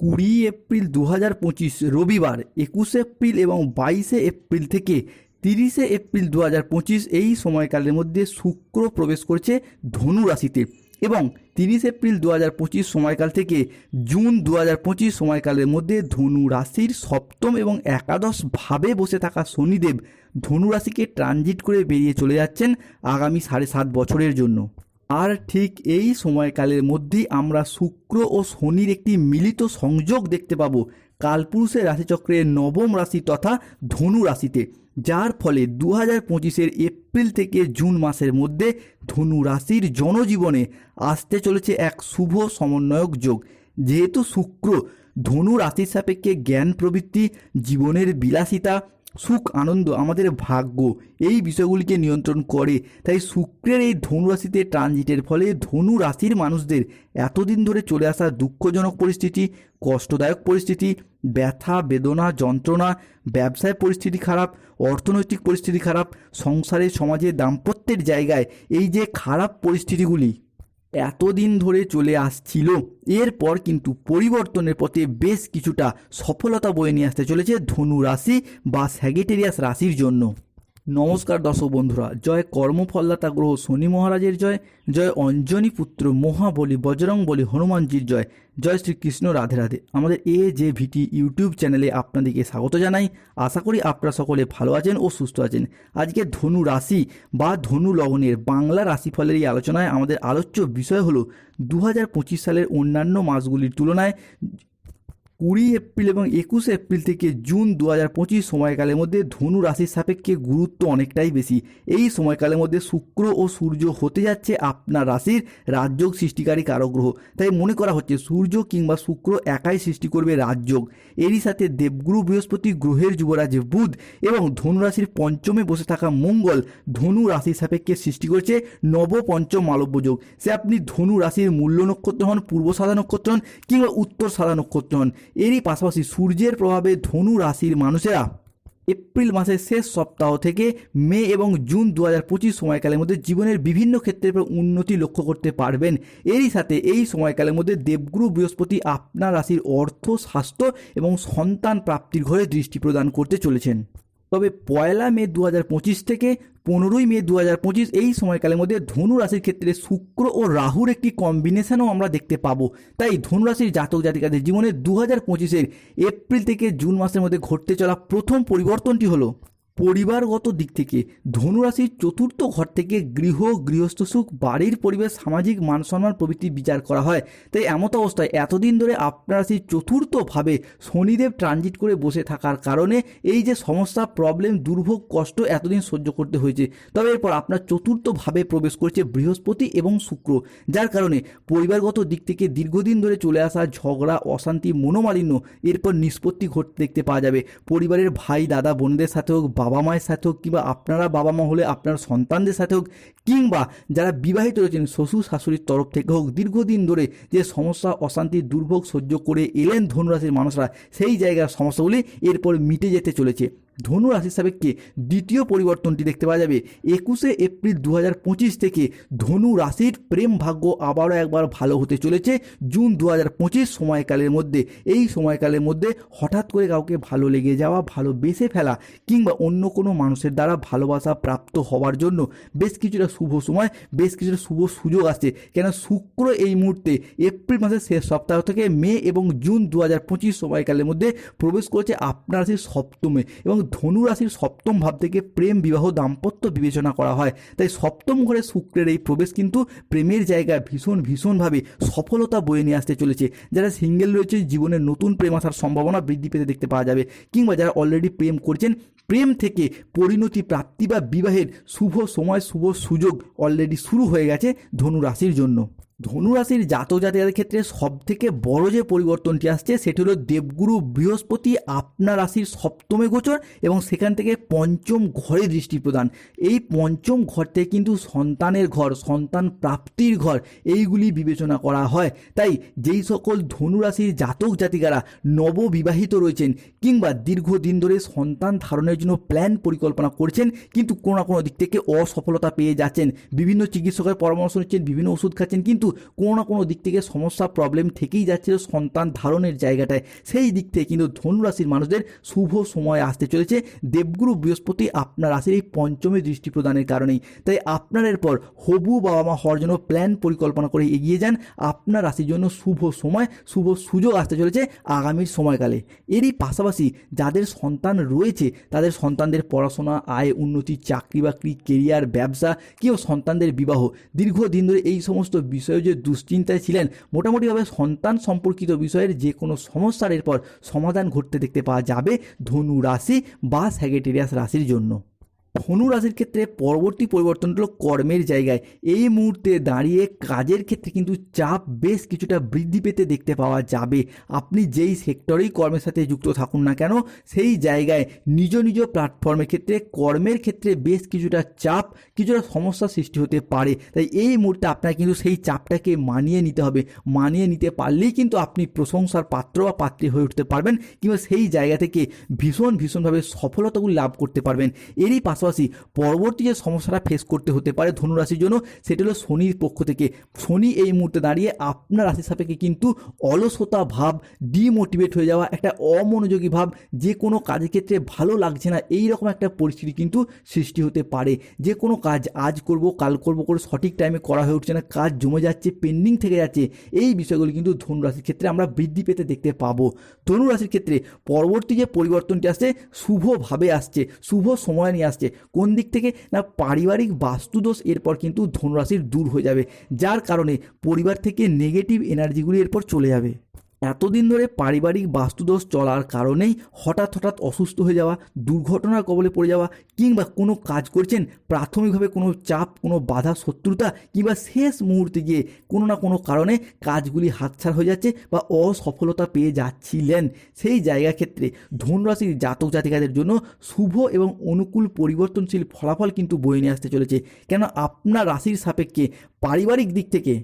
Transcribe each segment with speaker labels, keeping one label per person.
Speaker 1: কুড়ি এপ্রিল দু হাজার পঁচিশ রবিবার একুশে এপ্রিল এবং বাইশে এপ্রিল থেকে তিরিশে এপ্রিল দু হাজার পঁচিশ এই সময়কালের মধ্যে শুক্র প্রবেশ করছে ধনু রাশিতে এবং তিরিশ এপ্রিল দু হাজার পঁচিশ সময়কাল থেকে জুন দু হাজার পঁচিশ সময়কালের মধ্যে ধনু রাশির সপ্তম এবং একাদশ ভাবে বসে থাকা শনিদেব ধনু রাশিকে ট্রানজিট করে বেরিয়ে চলে যাচ্ছেন আগামী সাড়ে সাত বছরের জন্য। আর ঠিক এই সময়কালের মধ্যেই আমরা শুক্র ও শনির একটি মিলিত সংযোগ দেখতে পাবো। কালপুরুষের রাশিচক্রের নবম রাশি তথা ধনু রাশিতে, যার ফলে দু হাজার পঁচিশের এপ্রিল থেকে জুন মাসের মধ্যে ধনু রাশির জনজীবনে আসতে চলেছে এক শুভ সমন্বয়ক যোগ। যেহেতু শুক্র ধনু রাশির সাপেক্ষে জ্ঞান প্রবৃত্তি জীবনের বিলাসিতা সুখ, আনন্দ আমাদের ভাগ্য, এই বিষয়গুলিকে নিয়ন্ত্রণ করে। তাই শুক্রের এই ধনু রাশিতে ট্রানজিটের ফলে ধনু রাশির মানুষদের এতদিন ধরে চলে আসা দুঃখজনক পরিস্থিতি, কষ্টদায়ক পরিস্থিতি, ব্যথা, বেদনা, যন্ত্রণা, ব্যবসায় পরিস্থিতি খারাপ, অর্থনৈতিক পরিস্থিতি খারাপ, সংসারে, সমাজে, দাম্পত্যের জায়গায় এই যে খারাপ পরিস্থিতিগুলি এতদিন ধরে চলে আসছিল। এরপর কিন্তু পরিবর্তনের পথে বেশ কিছুটা সফলতা বয়ে নিয়ে আসতে চলেছে ধনু রাশি বা স্যাগেটেরিয়াস রাশির জন্য। নমস্কার দর্শক বন্ধুরা, জয় কর্মফলদাতা গ্রহ শনি মহারাজের জয় জয় অঞ্জনী পুত্র মহাবলী বজরং বলি হনুমানজির জয় জয় শ্রীকৃষ্ণ রাধে রাধে। আমাদের এ যে ভিটি ইউটিউব চ্যানেলে আপনাদেরকে স্বাগত জানাই। আশা করি আপনারা সকলে ভালো আছেন ও সুস্থ আছেন। আজকে ধনু রাশি বা ধনু লগ্নের বাংলা রাশিফলের এই আলোচনায় আমাদের আলোচ্য বিষয় হলো দু হাজার পঁচিশ সালের অন্যান্য মাসগুলির তুলনায় কুড়ি এপ্রিল এবং একুশে এপ্রিল থেকে জুন দু হাজার পঁচিশ সময়কালের মধ্যে ধনু রাশির সাপেক্ষে গুরুত্ব অনেকটাই বেশি। এই সময়কালের মধ্যে শুক্র ও সূর্য হতে যাচ্ছে আপনার রাশির রাজযোগ সৃষ্টিকারী কারগ্রহ তাই মনে করা হচ্ছে সূর্য কিংবা শুক্র একাই সৃষ্টি করবে রাজযোগ। এরই সাথে দেবগুরু বৃহস্পতি গ্রহের যুবরাজ বুধ এবং ধনু রাশির পঞ্চমে বসে থাকা মঙ্গল ধনু রাশির সাপেক্ষে সৃষ্টি করছে নব পঞ্চম মালব্য যোগ। সে আপনি ধনু রাশির মূল্য নক্ষত্র হন, পূর্ব সাদা নক্ষত্র হন কিংবা উত্তর সাদা নক্ষত্র হন। এরই পাশাপাশি সূর্যের প্রভাবে ধনু রাশির মানুষেরা এপ্রিল মাসের শেষ সপ্তাহ থেকে মে এবং জুন দু হাজার পঁচিশ সময়কালের মধ্যে জীবনের বিভিন্ন ক্ষেত্রে উন্নতি লক্ষ্য করতে পারবেন। এরই সাথে এই সময়কালের মধ্যে দেবগুরু বৃহস্পতি আপনার রাশির অর্থ, স্বাস্থ্য এবং সন্তান প্রাপ্তির ঘরে দৃষ্টি প্রদান করতে চলেছেন। তবে পয়লা মে দু হাজার পঁচিশ থেকে পনেরোই মে দু হাজার পঁচিশ এই সময়কালের মধ্যে ধনু রাশির ক্ষেত্রে শুক্র ও রাহুর একটি কম্বিনেশনও আমরা দেখতে পাবো। তাই ধনু রাশির জাতক জাতিকাদের জীবনে দু হাজার এপ্রিল থেকে জুন মাসের মধ্যে ঘটতে চলা প্রথম পরিবর্তনটি হলো পরিবারগত দিক থেকে ধনুরাশির চতুর্থ ঘর থেকে গৃহ, গৃহস্থ সুখ, বাড়ির পরিবেশ, সামাজিক মান সম্মান প্রভৃতি বিচার করা হয়। তাই এমত অবস্থায় এতদিন ধরে আপনার রাশির চতুর্থভাবে শনিদেব ট্রানজিট করে বসে থাকার কারণে এই যে সমস্যা প্রবলেম দুর্ভোগ, কষ্ট এতদিন সহ্য করতে হয়েছে। তবে এরপর আপনার চতুর্থভাবে প্রবেশ করছে বৃহস্পতি এবং শুক্র, যার কারণে পরিবারগত দিক থেকে দীর্ঘদিন ধরে চলে আসা ঝগড়া, অশান্তি, মনোমালিন্য এরপর নিষ্পত্তি ঘটতে দেখতে পাওয়া যাবে। পরিবারের ভাই, দাদা, বোনদের সাথে হোক বাবা মায়ের সাথে হোক কিংবা আপনারা বাবা মা হলে আপনার সন্তানদের সাথে হোক কিংবা যারা বিবাহিত রয়েছেন, শ্বশুর শাশুড়ির তরফ থেকে হোক, দীর্ঘদিন ধরে যে সমস্যা, অশান্তি, দুর্ভোগ সহ্য করে এলেন ধনুরাশির মানুষরা, সেই জায়গার সমস্যাগুলি এরপর মিটে যেতে চলেছে। ধনু রাশির সাপেক্ষে দ্বিতীয় পরিবর্তনটি দেখতে পাওয়া যাবে। একুশে এপ্রিল দু থেকে ধনু রাশির প্রেম ভাগ্য আবারও একবার ভালো হতে চলেছে। জুন দু হাজার পঁচিশ সময়কালের মধ্যে। এই সময়কালের মধ্যে হঠাৎ করে কাউকে ভালো লেগে যাওয়া, ভালো বেসে ফেলা কিংবা অন্য কোনো মানুষের দ্বারা ভালোবাসা প্রাপ্ত হওয়ার জন্য বেশ কিছুটা শুভ সময়, বেশ কিছুটা শুভ সুযোগ আসছে। কেন শুক্র এই মুহূর্তে এপ্রিল মাসের শেষ সপ্তাহ থেকে মে এবং জুন দু হাজার পঁচিশ সময়কালের মধ্যে প্রবেশ করেছে আপনার রাশির সপ্তমে এবং ধনু রাশির সপ্তম ভাব থেকে প্রেম, বিবাহ, দাম্পত্য বিবেচনা করা হয়। তাই সপ্তম ঘরে শুক্রের এই প্রবেশ কিন্তু প্রেমের জায়গায় ভীষণ, ভীষণভাবে সফলতা বয়ে নিয়ে আসতে চলেছে। যারা সিঙ্গেল রয়েছে, জীবনে নতুন প্রেম আসার সম্ভাবনা বৃদ্ধি পেতে দেখতে পাওয়া যাবে। কিংবা যারা অলরেডি প্রেম করছেন, প্রেম থেকে পরিণতি, প্রাপ্তি বা বিবাহের শুভ সময়, শুভ সুযোগ অলরেডি শুরু হয়ে গেছে ধনু রাশির জন্য। ধনুরাশির জাতক জাতিকাদের ক্ষেত্রে সব থেকে বড় যে পরিবর্তনটি আসছে, সেটি হলো দেবগুরু বৃহস্পতি আপনার রাশির সপ্তমে গোচর এবং সেখান থেকে পঞ্চম ঘরে দৃষ্টি প্রদান। এই পঞ্চম ঘর থেকে কিন্তু সন্তানের ঘর, সন্তান প্রাপ্তির ঘর, এইগুলি বিবেচনা করা হয়। তাই যেই সকল ধনুরাশির জাতক জাতিকারা নববিবাহিত রয়েছেন কিংবা দীর্ঘদিন ধরে সন্তান ধারণের জন্য প্ল্যান পরিকল্পনা করছেন, কিন্তু কোনো না কোনো দিক থেকে অসফলতা পেয়ে যাচ্ছেন। বিভিন্ন চিকিৎসকের পরামর্শ নিচ্ছেন, বিভিন্ন ওষুধ খাচ্ছেন, কিন্তু কোনো না কোনো দিক থেকে সমস্যা প্রবলেম থেকেই যাচ্ছিল সন্তান ধারণের জায়গাটায়। সেই দিক থেকে কিন্তু ধনুরাশির মানুষদের শুভ সময় আসতে চলেছে। দেবগুরু বৃহস্পতি আপনার রাশির এই পঞ্চমী দৃষ্টি প্রদানের কারণেই। তাই আপনার এরপর হবু বাবা মা হওয়ার জন্য প্ল্যান পরিকল্পনা করে এগিয়ে যান। আপনার রাশির জন্য শুভ সময়, শুভ সুযোগ আসতে চলেছে আগামীর সময়কালে। এরই পাশাপাশি যাদের সন্তান রয়েছে, তাদের সন্তানদের পড়াশোনা, আয়, উন্নতি, চাকরি বাকরি কেরিয়ার ব্যবসা, কেউ সন্তানদের বিবাহ, দীর্ঘদিন ধরে এই সমস্ত বিষয়ে যে দুশ্চিন্তায় ছিলেন, মোটামুটিভাবে সন্তান সম্পর্কিত বিষয়ের যে কোনো সমস্যার এরপর সমাধান ঘটতে দেখতে পাওয়া যাবে ধনু রাশি বা স্যাগেটেরিয়াস রাশির জন্য। ধনু রাশির ক্ষেত্রে পরবর্তী পরিবর্তন হলো কর্মের জায়গায়। এই মুহূর্তে দাঁড়িয়ে কাজের ক্ষেত্রে কিন্তু চাপ বেশ কিছুটা বৃদ্ধি পেতে দেখতে পাওয়া যাবে। আপনি যেই সেক্টরেই কর্মের সাথে যুক্ত থাকুন না কেন, সেই জায়গায় নিজ নিজ প্ল্যাটফর্মের ক্ষেত্রে, কর্মের ক্ষেত্রে বেশ কিছুটা চাপ, কিছুটা সমস্যা সৃষ্টি হতে পারে। তাই এই মুহূর্তে আপনার কিন্তু সেই চাপটাকে মানিয়ে নিতে হবে। মানিয়ে নিতে পারলেই কিন্তু আপনি প্রশংসার পাত্র বা পাত্রী হয়ে উঠতে পারবেন কিংবা সেই জায়গা থেকে ভীষণ ভীষণভাবে সফলতাগুলি লাভ করতে পারবেন। এরই পাশাপাশি পরবর্তী যে সমস্যাটা ফেস করতে হতে পারে ধনুরাশির জন্য, সেটা হলো শনির পক্ষ থেকে। শনি এই মুহূর্তে দাঁড়িয়ে আপনার রাশির সাপেক্ষে কিন্তু অলসতা ভাব ডিমোটিভেট হয়ে যাওয়া, একটা অমনোযোগী ভাব, যে কোনো কাজের ক্ষেত্রে ভালো লাগছে না, এই রকম একটা পরিস্থিতি কিন্তু সৃষ্টি হতে পারে। যে কোনো কাজ আজ করব, কাল করব করে সঠিক টাইমে করা হয়ে উঠছে না, কাজ জমে যাচ্ছে পেন্ডিং থেকে যাচ্ছে, এই বিষয়গুলি কিন্তু ধনুরাশির ক্ষেত্রে আমরা বৃদ্ধি পেতে দেখতে পাবো। ধনুরাশির ক্ষেত্রে পরবর্তী যে পরিবর্তনটি আসছে শুভভাবে আসছে, শুভ সময় নিয়ে আসছে কোন দিক থেকে? না, পারিবারিক বাস্তুদোষ এরপর কিন্তু ধনুরাশির দূর হয়ে যাবে, যার কারণে পরিবার থেকে নেগেটিভ এনার্জিগুলি এরপর চলে যাবে। এতদিন ধরে পারিবারিক বাস্তুদোষ চলার কারণেই হঠাৎ হঠাৎ অসুস্থ হয়ে যাওয়া, দুর্ঘটনার কবলে পড়ে যাওয়া কিংবা কোনো কাজ করছেন, প্রাথমিকভাবে কোনো চাপ, কোনো বাধা, শত্রুতা কিংবা শেষ মুহূর্তে গিয়ে কোনো না কোনো কারণে কাজগুলি হাতছাড় হয়ে যাচ্ছে বা অসফলতা পেয়ে যাচ্ছিলেন। সেই জায়গা ক্ষেত্রে ধনুরাশির জাতক জাতিকাদের জন্য শুভ এবং অনুকূল পরিবর্তনশীল ফলাফল কিন্তু বয়ে নিয়ে আসতে চলেছে। কেন আপনার রাশির সাপেক্ষে পারিবারিক দিক থেকে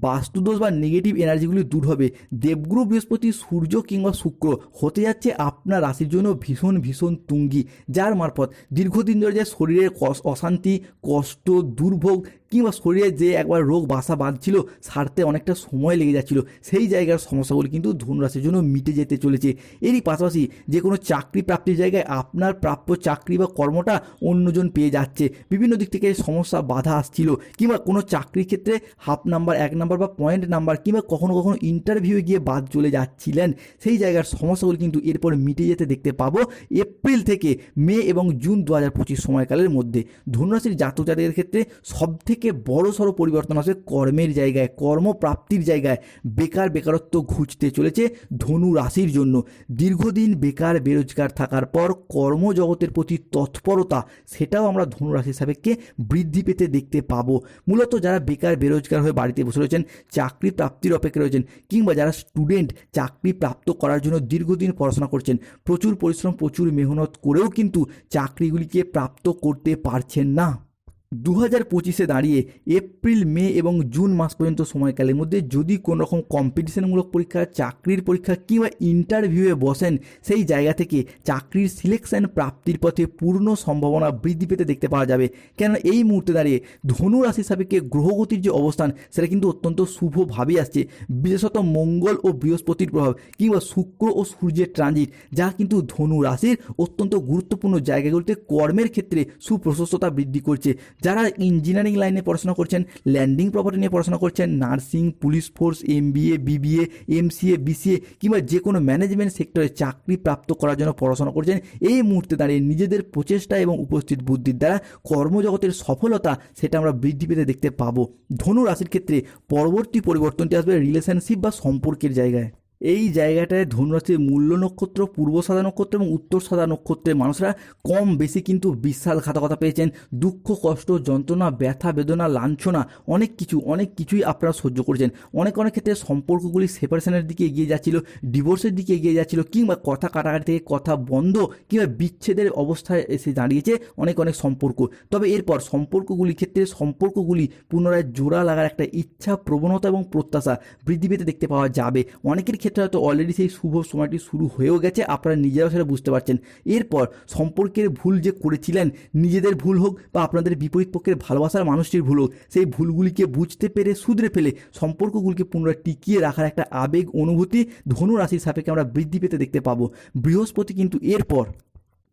Speaker 1: বাস্তুদোষ বা নেগেটিভ এনার্জিগুলি দূর হবে। দেবগুরু বৃহস্পতি, সূর্য কিংবা শুক্র হতে যাচ্ছে আপনার রাশির জন্য ভীষণ ভীষণ তুঙ্গি। যার মারফত দীর্ঘদিন ধরে যে শরীরের অশান্তি, কষ্ট, দুর্ভোগ কিংবা শরীরে যে একবার রোগ বাসা বাঁধছিল, সারতে অনেকটা সময় লেগে যাচ্ছিল, সেই জায়গার সমস্যাগুলি কিন্তু ধনুরাশির জন্য মিটে যেতে চলেছে। এরই পাশাপাশি যে কোনো চাকরি প্রাপ্তির জায়গায় আপনার প্রাপ্য চাকরি বা কর্মটা অন্যজন পেয়ে যাচ্ছে। বিভিন্ন দিক থেকে সমস্যা, বাধা আসছিল, কিংবা কোনো চাকরির ক্ষেত্রে হাফ নাম্বার, এক নাম্বার বা পয়েন্ট নাম্বার, কিংবা কখনো কখনো ইন্টারভিউয়ে গিয়ে বাদ চলে যাচ্ছিলেন। সেই জায়গার সমস্যাগুলি কিন্তু এরপর মিটে যেতে দেখতে পাবো এপ্রিল থেকে মে এবং জুন দু হাজার পঁচিশ সময়কালের মধ্যে। ধনুরাশির জাতক জাতিকের ক্ষেত্রে সব থেকে বড় সড়ো পরিবর্তন আসবে কর্মের জায়গায়, কর্মপ্রাপ্তির জায়গায়। বেকার বেকারত্ব ঘুচতে চলেছে ধনু রাশির জন্য। দীর্ঘদিন বেকার বেরোজগার থাকার পর কর্মজগতের প্রতি তৎপরতা, সেটাও আমরা ধনু রাশির সাপেক্ষে বৃদ্ধি পেতে দেখতে পাবো। মূলত যারা বেকার বেরোজগার হয়ে বাড়িতে বসে রয়েছেন, চাকরি প্রাপ্তির অপেক্ষা রয়েছেন, কিংবা যারা স্টুডেন্ট, চাকরি প্রাপ্ত করার জন্য দীর্ঘদিন পড়াশোনা করছেন, প্রচুর পরিশ্রম, প্রচুর মেহনত করেও কিন্তু চাকরিগুলিকে প্রাপ্ত করতে পারছেন না। দু হাজার পঁচিশে দাঁড়িয়ে এপ্রিল, মে এবং জুন মাস পর্যন্ত সময়কালের মধ্যে যদি কোনো রকম কম্পিটিশনমূলক পরীক্ষা, চাকরির পরীক্ষা কিংবা ইন্টারভিউয়ে বসেন, সেই জায়গা থেকে চাকরির সিলেকশন প্রাপ্তির পথে পূর্ণ সম্ভাবনা বৃদ্ধি পেতে দেখতে পাওয়া যাবে। কেন এই মুহূর্তে দাঁড়িয়ে ধনু রাশি সাপেক্ষে গ্রহগতির যে অবস্থান, সেটা কিন্তু অত্যন্ত শুভভাবে আসছে। বিশেষত মঙ্গল ও বৃহস্পতির প্রভাব কিংবা শুক্র ও সূর্যের ট্রানজিট যা কিন্তু ধনু রাশির অত্যন্ত গুরুত্বপূর্ণ জায়গাগুলিতে কর্মের ক্ষেত্রে সুপ্রশস্ততা বৃদ্ধি করছে। যারা ইঞ্জিনিয়ারিং লাইনে পড়াশোনা করছেন ল্যান্ডিং প্রপার্টি নিয়ে পড়াশোনা করছেন nursing police force MBA BBA M MCA BCA কিংবা যে কোনো ম্যানেজমেন্ট সেক্টরে চাকরি প্রাপ্ত করার জন্য পড়াশোনা করছেন, এই মুহূর্তে দাঁড়িয়ে নিজেদের প্রচেষ্টা এবং উপস্থিত বুদ্ধির দ্বারা কর্মজগতের সফলতা সেটা আমরা বৃদ্ধি পেতে দেখতে পাবো। ধনু রাশির ক্ষেত্রে পরবর্তী পরিবর্তনটি আসবে রিলেশনশিপ বা সম্পর্কের জায়গায়। এই জায়গাটায় ধনুরাশির মূল্য নক্ষত্র, পূর্ব সাদা নক্ষত্র এবং উত্তর সাদা নক্ষত্রের মানুষরা কম বেশি কিন্তু বিশ্বাসঘাতকতা পেয়েছেন। দুঃখ, কষ্ট, যন্ত্রণা, ব্যথা, বেদনা, লাঞ্ছনা, অনেক কিছু, অনেক কিছুই আপনারা সহ্য করেছেন। অনেক অনেক ক্ষেত্রে সম্পর্কগুলি সেপারেশনের দিকে এগিয়ে যাচ্ছিল ডিভোর্সের দিকে এগিয়ে যাচ্ছিল কিংবা কথা কাটাকাটি থেকে কথা বন্ধ কিংবা বিচ্ছেদের অবস্থায় এসে দাঁড়িয়েছে অনেক অনেক সম্পর্ক। তবে এরপর সম্পর্কগুলির ক্ষেত্রে সম্পর্কগুলি পুনরায় জোড়া লাগার একটা ইচ্ছা প্রবণতা এবং প্রত্যাশা বৃদ্ধি পেতে দেখতে পাওয়া যাবে। অনেকের ক্ষেত্রে হয়তো অলরেডি সেই শুভ সময়টি শুরু হয়েও গেছে, আপনারা নিজেরাও সেটা বুঝতে পারছেন। এরপর সম্পর্কের ভুল যে করেছিলেন, নিজেদের ভুল হোক বা আপনাদের বিপরীত পক্ষের ভালোবাসার মানুষটির ভুল হোক, সেই ভুলগুলিকে বুঝতে পেরে, শুধরে ফেলে সম্পর্কগুলিকে পুনরায় টিকিয়ে রাখার একটা আবেগ, অনুভূতি ধনু রাশির সাপেক্ষে আমরা বৃদ্ধি পেতে দেখতে পাবো। বৃহস্পতি কিন্তু এরপর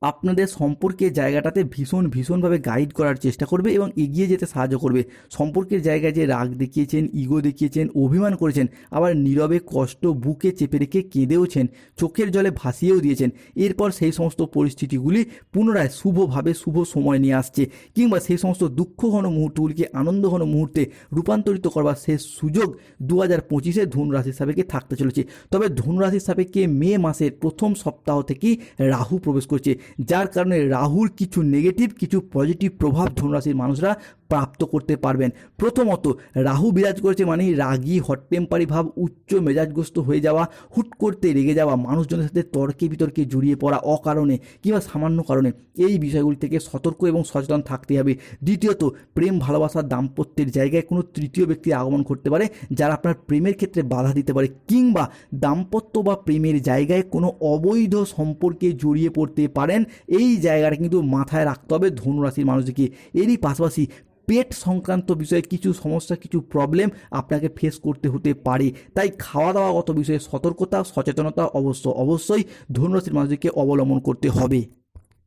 Speaker 1: আপনাদের সম্পর্কের জায়গাটাতে ভীষণ, ভীষণভাবে গাইড করার চেষ্টা করবে এবং এগিয়ে যেতে সাহায্য করবে। সম্পর্কের জায়গায় যে রাগ দেখিয়েছেন ইগো দেখিয়েছেন, অভিমান করেছেন, আবার নীরবে কষ্ট বুকে চেপে রেখে কেঁদেওছেন, চোখের জলে ভাসিয়েও দিয়েছেন, এরপর সেই সমস্ত পরিস্থিতিগুলি পুনরায় শুভভাবে শুভ সময় নিয়ে আসছে কিংবা সেই সমস্ত দুঃখ ঘন মুহূর্তগুলিকে আনন্দ ঘন মুহূর্তে রূপান্তরিত করবার শেষ সুযোগ দু হাজার পঁচিশে ধনুরাশির সাপেক্ষে থাকতে চলেছে। তবে ধনুরাশির সাপেক্ষে মে মাসের প্রথম সপ্তাহ থেকেই রাহু প্রবেশ করছে। যার কারণে রাহুর কিছু নেগেটিভ কিছু পজিটিভ প্রভাব ধনুরাশির মানুষরা প্রাপ্ত করতে পারবেন। প্রথমত, রাহু বিরাজ করেছে মানে রাগী হট টেম্পারি ভাব, উচ্চ মেজাজগ্রস্ত হয়ে যাওয়া, হুট করতে রেগে যাওয়া, মানুষজনের সাথে তর্কে বিতর্কে জড়িয়ে পড়া, অকারণে কিংবা সামান্য কারণে। এই বিষয়গুলি থেকে সতর্ক এবং সচেতন থাকতে হবে। দ্বিতীয়ত, প্রেম ভালোবাসার দাম্পত্যের জায়গায় কোনো তৃতীয় ব্যক্তির আগমন করতে পারে, যারা আপনার প্রেমের ক্ষেত্রে বাধা দিতে পারে, কিংবা দাম্পত্য বা প্রেমের জায়গায় কোনো অবৈধ সম্পর্কে জড়িয়ে পড়তে পারেন। এই জায়গাটা কিন্তু মাথায় রাখতে হবে ধনুরাশির মানুষকে। এরই পাশাপাশি পেট সংক্রান্ত বিষয়ে কিছু সমস্যা, কিছু প্রবলেম আপনাকে ফেস করতে হতে পারে। তাই খাওয়া দাওয়াগত বিষয়ে সতর্কতা, সচেতনতা অবশ্য অবশ্যই ধনুরাশির মানুষদেরকে অবলম্বন করতে হবে।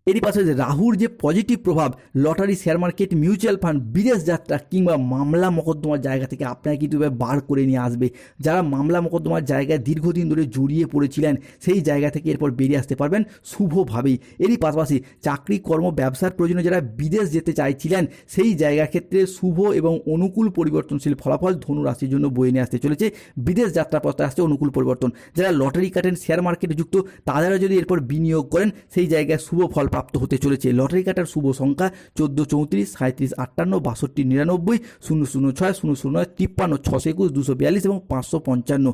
Speaker 1: এরই পাশে রাহুর যে পজিটিভ প্রভাব, lottery share market mutual fund বিদেশ যাত্রা কিংবা মামলা মোকদ্দমার জায়গা থেকে আপনাকে কিন্তু বার করে নিয়ে আসবে। যারা মামলা মোকদ্দমার জায়গায় দীর্ঘদিন ধরে জড়িয়ে পড়েছিলেন, সেই জায়গা থেকে এরপর বেরিয়ে আসতে পারবেন শুভভাবেই। এরই পাশাপাশি চাকরি, কর্ম, ব্যবসার প্রয়োজনে যারা বিদেশ যেতে চাইছিলেন, সেই জায়গা ক্ষেত্রে শুভ এবং অনুকূল পরিবর্তনশীল ফলাফল ধনু রাশির জন্য বয়ে নিয়ে আসতে চলেছে। বিদেশ যাত্রা পথে আসছে অনুকূল পরিবর্তন। যারা লটারি কাটেন শেয়ার মার্কেটে যুক্ত তারা যদি এরপর বিনিয়োগ করেন, সেই জায়গায় শুভ ফল প্রাপ্ত হতে চলেছে। লটারি কাটার শুভ সংখ্যা চোদ্দ, চৌত্রিশ সাঁত্রিশ আটান্ন, বাষট্টি, নিরানব্বই, শূন্য শূন্য, ছয়, শূন্য শূন্য, তিপ্পান্ন, ছশো একুশ, দুশো বিয়াল্লিশ এবং পাঁচশো পঞ্চান্ন।